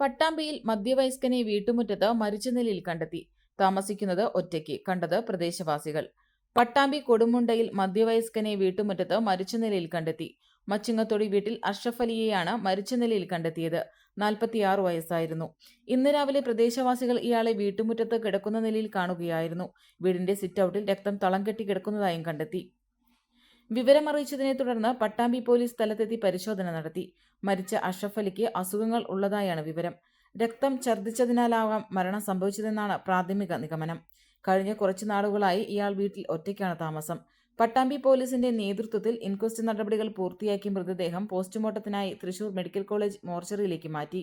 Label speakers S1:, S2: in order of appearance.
S1: പട്ടാമ്പിയിൽ മധ്യവയസ്കനെ വീട്ടുമുറ്റത്ത് മരിച്ച നിലയിൽ കണ്ടെത്തി. താമസിക്കുന്നത് ഒറ്റയ്ക്ക്. കണ്ടത് പ്രദേശവാസികൾ. പട്ടാമ്പി കൊടുമുണ്ടയിൽ മധ്യവയസ്കനെ വീട്ടുമുറ്റത്ത് മരിച്ച നിലയിൽ കണ്ടെത്തി. മച്ചിങ്ങത്തൊടി വീട്ടിൽ അഷ്റഫ് അലിയെയാണ് മരിച്ച നിലയിൽ കണ്ടെത്തിയത്. നാൽപ്പത്തിയാറ് വയസ്സായിരുന്നു. ഇന്ന് രാവിലെ പ്രദേശവാസികൾ ഇയാളെ വീട്ടുമുറ്റത്ത് കിടക്കുന്ന നിലയിൽ കാണുകയായിരുന്നു. വീടിന്റെ സിറ്റ് ഔട്ടിൽ രക്തം തളം കെട്ടി കിടക്കുന്നതായും കണ്ടെത്തി. വിവരമറിയിച്ചതിനെ തുടർന്ന് പട്ടാമ്പി പോലീസ് സ്ഥലത്തെത്തി പരിശോധന നടത്തി. മരിച്ച അഷ്റഫ് അലിക്ക് അസുഖങ്ങൾ ഉള്ളതായാണ് വിവരം. രക്തം ഛർദ്ദിച്ചതിനാലാവാം മരണം സംഭവിച്ചതെന്നാണ് പ്രാഥമിക നിഗമനം. കഴിഞ്ഞ കുറച്ചു നാളുകളായി ഇയാൾ വീട്ടിൽ ഒറ്റയ്ക്കാണ് താമസം. പട്ടാമ്പി പോലീസിന്റെ നേതൃത്വത്തിൽ ഇൻക്വസ്റ്റ് നടപടികൾ പൂർത്തിയാക്കി മൃതദേഹം പോസ്റ്റ്മോർട്ടത്തിനായി തൃശൂർ മെഡിക്കൽ കോളേജ് മോർച്ചറിയിലേക്ക് മാറ്റി.